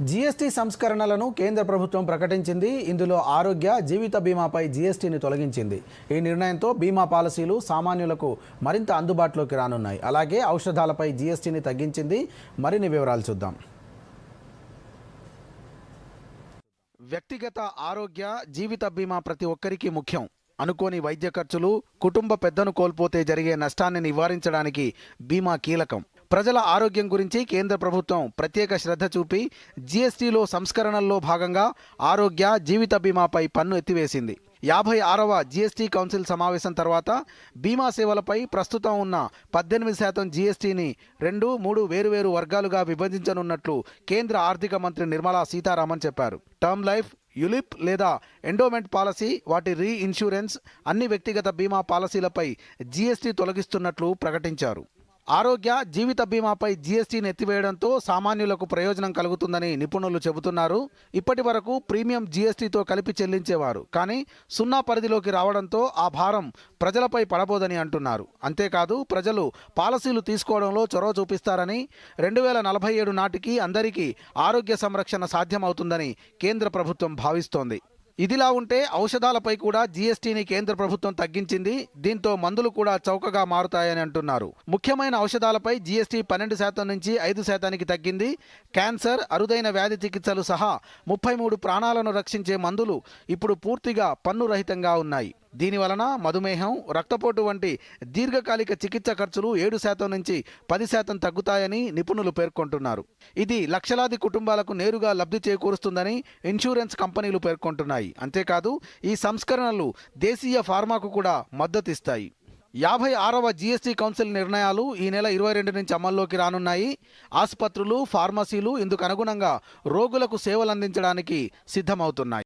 GST సంస్కరణలను కేంద్ర ప్రభుత్వం ప్రకటించింది. ఇందులో ఆరోగ్య జీవిత బీమాపై జీఎస్టీని తొలగించింది. ఈ నిర్ణయంతో బీమా పాలసీలు సామాన్యులకు మరింత అందుబాటులోకి రానున్నాయి. అలాగే ఔషధాలపై జీఎస్టీని తగ్గించింది. మరిన్ని వివరాలు చూద్దాం. వ్యక్తిగత ఆరోగ్య జీవిత బీమా ప్రతి ఒక్కరికి ముఖ్యం. అనుకోని వైద్య ఖర్చులు కుటుంబ పెద్దను కోల్పోతే జరిగే నష్టాన్ని నివారించడానికి బీమా కీలకం. ప్రజల ఆరోగ్యం గురించి కేంద్ర ప్రభుత్వం ప్రత్యేక శ్రద్ధ చూపి జీఎస్టీలో సంస్కరణల్లో భాగంగా ఆరోగ్య జీవిత బీమాపై పన్ను ఎత్తివేసింది. యాభై ఆరవ జీఎస్టీ కౌన్సిల్ సమావేశం తర్వాత బీమా సేవలపై ప్రస్తుతం ఉన్న పద్దెనిమిది శాతం జీఎస్టీని రెండు మూడు వేరువేరు వర్గాలుగా విభజించనున్నట్లు కేంద్ర ఆర్థిక మంత్రి నిర్మలా సీతారామన్ చెప్పారు. టర్మ్ లైఫ్ యులిప్ లేదా ఎండోమెంట్ పాలసీ వాటి రీ ఇన్సూరెన్స్ అన్ని వ్యక్తిగత బీమా పాలసీలపై జీఎస్టీ తొలగిస్తున్నట్లు ప్రకటించారు. ఆరోగ్య జీవిత బీమాపై జీఎస్టీని ఎత్తివేయడంతో సామాన్యులకు ప్రయోజనం కలుగుతుందని నిపుణులు చెబుతున్నారు. ఇప్పటి వరకు ప్రీమియం జీఎస్టీతో కలిపి చెల్లించేవారు. కానీ సున్నా పరిధిలోకి రావడంతో ఆ భారం ప్రజలపై పడబోదని అంటున్నారు. అంతేకాదు ప్రజలు పాలసీలు తీసుకోవడంలో చొరవ చూపిస్తారని రెండు వేల నలభై ఏడు నాటికి అందరికీ ఆరోగ్య సంరక్షణ సాధ్యమవుతుందని కేంద్ర ప్రభుత్వం భావిస్తోంది. ఇదిలా ఉంటే ఔషధాలపై కూడా జీఎస్టీని కేంద్ర ప్రభుత్వం తగ్గించింది. దీంతో మందులు కూడా చౌకగా మారుతాయని అంటున్నారు. ముఖ్యమైన ఔషధాలపై జీఎస్టీ పన్నెండు శాతం నుంచి ఐదు శాతానికి తగ్గింది. క్యాన్సర్ అరుదైన వ్యాధి చికిత్సలు సహా ముప్పై మూడు ప్రాణాలను రక్షించే మందులు ఇప్పుడు పూర్తిగా పన్ను రహితంగా ఉన్నాయి. దీని వలన మధుమేహం రక్తపోటు వంటి దీర్ఘకాలిక చికిత్స ఖర్చులు ఏడు శాతం నుంచి పది శాతం తగ్గుతాయని నిపుణులు పేర్కొంటున్నారు. ఇది లక్షలాది కుటుంబాలకు నేరుగా లబ్ధి చేకూరుస్తుందని ఇన్సూరెన్స్ కంపెనీలు పేర్కొంటున్నాయి. అంతేకాదు ఈ సంస్కరణలు దేశీయ ఫార్మాకు కూడా మద్దతిస్తాయి. యాభై ఆరవ జీఎస్టీ కౌన్సిల్ నిర్ణయాలు ఈ నెల ఇరవై రెండు నుంచి అమల్లోకి రానున్నాయి. ఆసుపత్రులు ఫార్మసీలు ఇందుకు అనుగుణంగా రోగులకు సేవలందించడానికి సిద్ధమవుతున్నాయి.